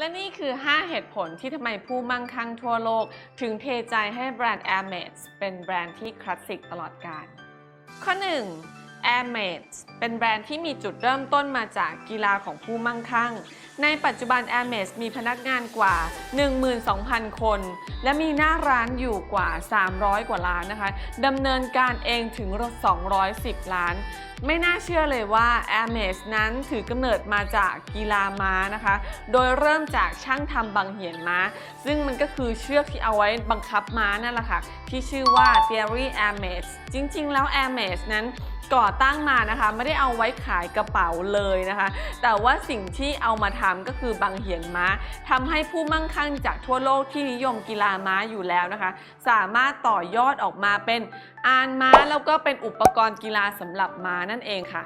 และนี่คือ 5 เหตุผลที่ทำไมผู้มั่งคั่งทั่วโลก ถึงเทใจให้แบรนด์ Air m a d e เป็นแบรนด์ที่คลาสสิกตลอดกาลข้อ 1 Air m a d e เป็นแบรนด์ที่มีจุดเริ่มต้นมาจากกีฬาของผู้มั่งคั่ง ในปัจจุบัน Air m a d e มีพนักงานกว่า 12,000 คน และมีหน้าร้านอยู่กว่า 300 กว่าร้านนะคะดำเนินการเองถึง 210 ล้าน ไม่น่าเชื่อเลยว่า Air m a d e นั้นถือกำเนิดมาจากกีฬาม้านะคะ โดยเริ่มจากช่างทำบังเหียนม้า ซึ่งมันก็คือเชือกที่เอาไว้บังคับม้านั่นแหละค่ะที่ชื่อว่า Theory Air m a d e จริง ๆ แล้ว Air m a d e นั้น ก่อตั้งมานะคะ ไม่ได้เอาไว้ขายกระเป๋าเลยนะคะ แต่ว่าสิ่งที่เอามาทำก็คือบังเหียนม้าทำให้ผู้มั่งคั่งจากทั่วโลกที่นิยมกีฬาม้าอยู่แล้วนะคะ สามารถต่อยอดออกมาเป็นอานม้าแล้วก็เป็นอุปกรณ์กีฬาสำหรับม้านั่นเองค่ะ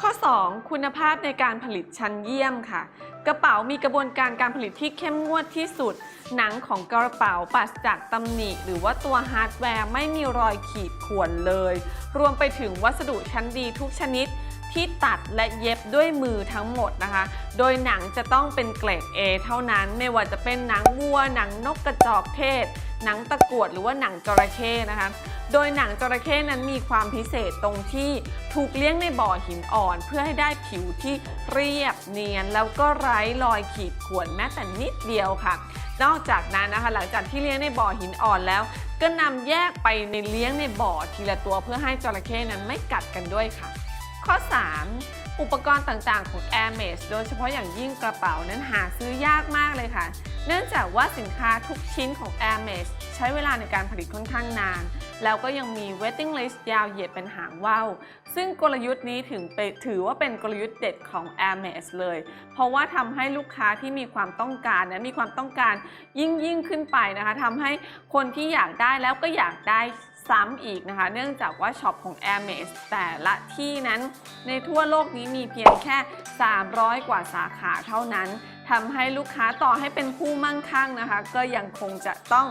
ข้อ 2 คุณภาพในการผลิตชั้นเยี่ยมค่ะ กระเป๋ามีกระบวนการการผลิตที่เข้มงวดที่สุด หนังของกระเป๋าปราศจากตำหนิ หรือว่าตัวฮาร์ดแวร์ไม่มีรอยขีดข่วนเลย รวมไปถึงวัสดุชั้นดีทุกชนิด ที่ตัดและเย็บด้วยมือทั้งหมดนะคะ โดยหนังจะต้องเป็นเกรด A เท่านั้น ไม่ว่าจะเป็นหนังวัว หนังนกกระจอกเทศ หนังตะกวดหรือว่าหนังจระเข้นะคะ โดยหนังจระเข้นั้นมีความพิเศษตรงที่ถูกเลี้ยงในบ่อหินอ่อน เพื่อให้ได้ผิวที่เรียบเนียน แล้วก็ไร้รอยขีดข่วนแม้แต่นิดเดียวค่ะ นอกจากนั้นนะคะ หลังจากที่เลี้ยงในบ่อหินอ่อนแล้ว ก็นำแยกไปในเลี้ยงในบ่อทีละตัวเพื่อให้จระเข้นั้นไม่กัดกันด้วยค่ะ ข้อ 3 อุปกรณ์ต่างๆ ของ Air m a d e โดยเฉพาะอย่างยิ่งกระเป๋านั้นหาซื้อยากมากเลยค่ะ เนื่องจากว่าสินค้าทุกชิ้นของ Air m a d e ใช้เวลาในการผลิตค่อนข้างนาน แล้วก็ยังมี waiting list ยาวเหยียดเป็นหางว่าวซึ่งกลยุทธ์นี้ถึงไปถือว่าเป็นกลยุทธ์เด็ดของ Air m a d e เลย เพราะว่าทำให้ลูกค้าที่มีความต้องการนะมีความต้องการยิ่งยิ่งขึ้นไปนะคะทำให้คนที่อยากได้แล้วก็อยากได้ ซ้ำอีกนะคะ เนื่องจากว่าช็อปของ Air m a d e แต่ละที่นั้นในทั่วโลกนี้มีเพียงแค่ 300 กว่าสาขาเท่านั้นทำให้ลูกค้าต่อให้เป็นผู้มั่งคั่งนะคะ ก็ยังคงจะต้อง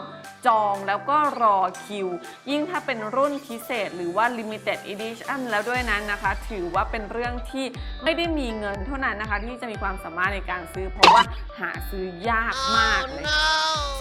จองแล้วก็รอคิว ยิ่งถ้าเป็นรุ่นพิเศษ หรือว่า limited edition แล้วด้วยนั้นนะคะ ถือว่าเป็นเรื่องที่ไม่ได้มีเงินเท่านั้นนะคะ ที่จะมีความสามารถในการซื้อ เพราะว่าหาซื้อยากมากเลย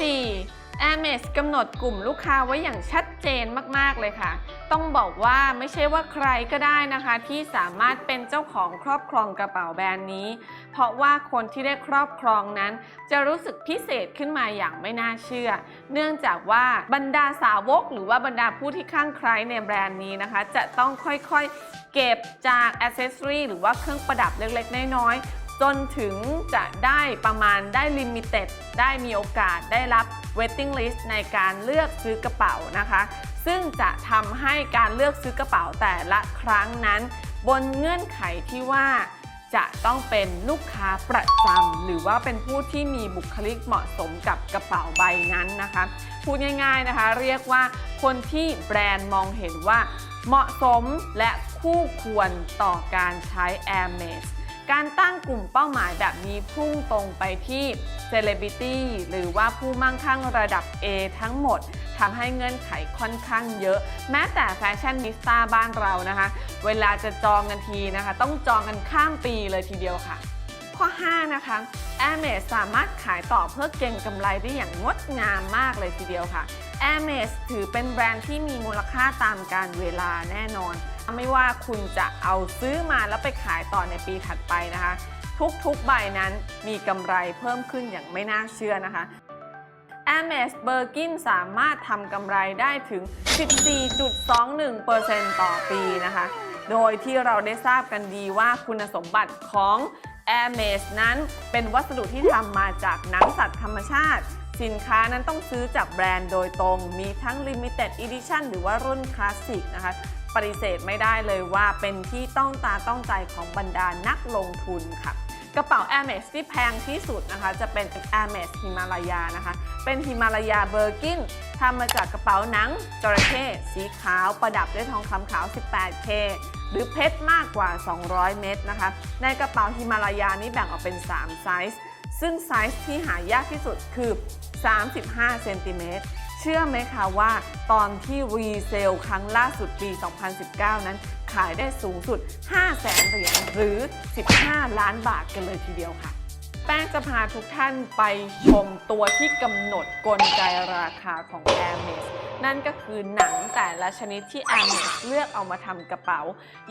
4. A m e s กำหนดกลุ่มลูกค้าไว้อย่างชัดเจนมาก ๆ เลยค่ะ ต้องบอกว่าไม่ใช่ว่าใครก็ได้นะคะ ที่สามารถเป็นเจ้าของครอบครองกระเป๋าแบรนด์นี้ เพราะว่าคนที่ได้ครอบครองนั้น จะรู้สึกพิเศษขึ้นมาอย่างไม่น่าเชื่อ เนื่องจากว่าบรรดาสาวก หรือว่าบรรดาผู้ที่ข้างใครในแบรนด์นี้นะคะ จะต้องค่อยๆเก็บจากอ c เซสซอรีหรือว่าเครื่องประดับเล็กๆ น้อยๆ จนถึงจะได้ประมาณได้ลิมิเต็ดได้มีโอกาสได้รับ waiting list ในการเลือกซื้อกระเป๋านะคะ ซึ่งจะทำให้การเลือกซื้อกระเป๋าแต่ละครั้งนั้น บนเงื่อนไขที่ว่าจะต้องเป็นลูกค้าประจำหรือว่าเป็นผู้ที่มีบุคลิกเหมาะสมกับกระเป๋าใบนั้นนะคะ พูดง่ายๆนะคะ เรียกว่าคนที่แบรนด์มองเห็นว่าเหมาะสมและคู่ควรต่อการใช้ Air m a d e การตั้งกลุ่มเป้าหมายแบบนี้พุ่งตรงไปที่ Celebrity หรือว่าผู้มั่งคั่งระดับ A ทั้งหมดทำให้เงื่อนไขค่อนข้างเยอะ แม้แต่แฟชั่นนิสต้าบ้านเรานะคะ เวลาจะจองกันทีนะคะ ต้องจองกันข้ามปีเลยทีเดียวค่ะ ข้อ 5 นะคะ a i r m a d สามารถขายต่อเพื่อเก็งกำไรได้อย่างงดงามมากเลยทีเดียวค่ะ a i r m a d ถือเป็นแบรนด์ที่มีมูลค่าตามการเวลาแน่นอน ไม่ว่าคุณจะเอาซื้อมาแล้วไปขายต่อในปีถัดไปนะคะ ทุกๆใบนั้นมีกำไรเพิ่มขึ้นอย่างไม่น่าเชื่อนะคะ a m e s b i r k i n สามารถทำกำไรได้ถึง 14.21%ต่อปีนะคะ โดยที่เราได้ทราบกันดีว่าคุณสมบัติของ a m e s นั้นเป็นวัสดุที่ทำมาจากหนังสัตว์ธรรมชาติ สินค้านั้นต้องซื้อจากแบรนด์โดยตรง มีทั้ง Limited Edition หรือว่ารุ่นคลาสสิกนะคะ ปฏิเสธไม่ได้เลยว่าเป็นที่ต้องตาต้องใจของบรรดานักลงทุนค่ะกระเป๋า a i r m e s ที่แพงที่สุดนะคะจะเป็น a i r m e s ฮิมาลายานะคะ เป็นฮิมาลายาเบอร์กินทำมาจากกระเป๋าหนังจระเข้สีขาวประดับด้วยทองคำขาว 18K หรือเพชรมากกว่า 200 เม็ดนะคะ ในกระเป๋าฮิมาลายานี้แบ่งออกเป็น 3 ไซส์ ซึ่งไซส์ที่หายากที่สุดคือ 35 เซนติเมตร ชื่อไหมคะว่าตอนที่รีเซลครั้งล่าสุดปี 2019 นั้นขายได้สูงสุด 5 0 0แสนเหรียญหรือ 15 ล้านบาทกันเลยทีเดียวค่ะ แป้งจะพาทุกท่านไปชมตัวที่กำหนดกลไกราคาของ Hermes นั่นก็คือหนังแต่ละชนิดที่ Hermes เลือกเอามาทำกระเป๋า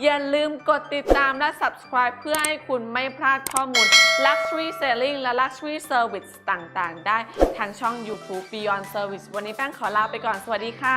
อย่าลืมกดติดตามและ subscribe เพื่อให้คุณไม่พลาดข้อมูล Luxury Selling และ Luxury Service ต่างๆ ได้ทางช่อง YouTube Beyond Service วันนี้แป้งขอลาไปก่อน สวัสดีค่ะ